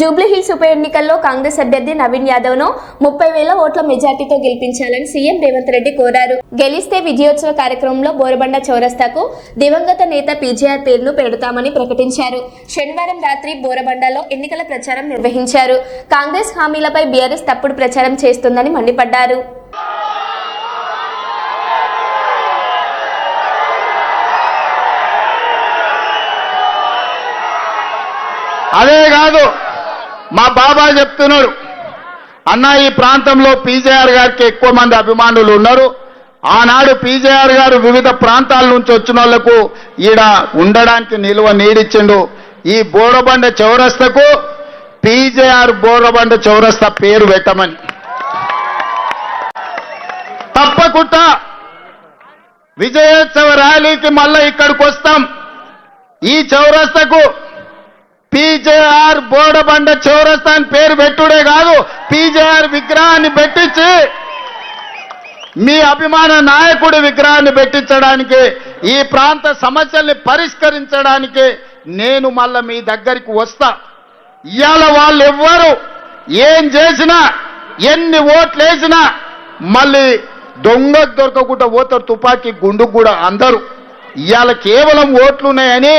జూబ్లీహిల్స్ ఉప ఎన్నికల్లో కాంగ్రెస్ అభ్యర్థి నవీన్ యాదవ్ను ముప్పై వేల ఓట్ల మెజార్టీతో గెలిపించాలని సీఎం రేవంత్ రెడ్డి కోరారు. గెలిస్తే విజయోత్సవ కార్యక్రమంలో బోరబండ చౌరస్తాకు దివంగత నేత పీజేఆర్ పేరును పెడతామని ప్రకటించారు. శనివారం రాత్రి బోరబండలో ఎన్నికల ప్రచారం నిర్వహించారు. కాంగ్రెస్ హామీలపై బీఆర్ఎస్ తప్పుడు ప్రచారం చేస్తుందని మండిపడ్డారు. అదే కాదు. మా బాబా చెప్తున్నాడు అన్న ఈ ప్రాంతంలో పీజేఆర్ గారికి ఎక్కువ మంది అభిమానులు ఉన్నారు. ఆనాడు పీజేఆర్ గారు వివిధ ప్రాంతాల నుంచి వచ్చిన వాళ్ళకు ఈడ ఉండడానికి నిలువ నీడిచ్చిండు. ఈ బోరబండ చౌరస్తకు పీజేఆర్ బోరబండ చౌరస్తా పేరు పెట్టమని. తప్పకుండా విజయోత్సవ ర్యాలీకి మళ్ళా ఇక్కడికి వస్తాం. ఈ చౌరస్తకు బండ చౌరస్తా అని పేరు పెట్టుడే కాదు పీజేఆర్ విగ్రహాన్ని పెట్టించి మీ అభిమాన నాయకుడి విగ్రహాన్ని పెట్టించడానికి ఈ ప్రాంత సమస్యల్ని పరిష్కరించడానికి నేను మళ్ళా మీ దగ్గరికి వస్తా. ఇవాళ వాళ్ళు ఎవ్వరు ఏం చేసినా ఎన్ని ఓట్లు వేసినా మళ్ళీ దొంగ దొరకకుండా పోతారు తుపాకీ గుండు కూడా అందరూ. ఇవాళ కేవలం ఓట్లున్నాయని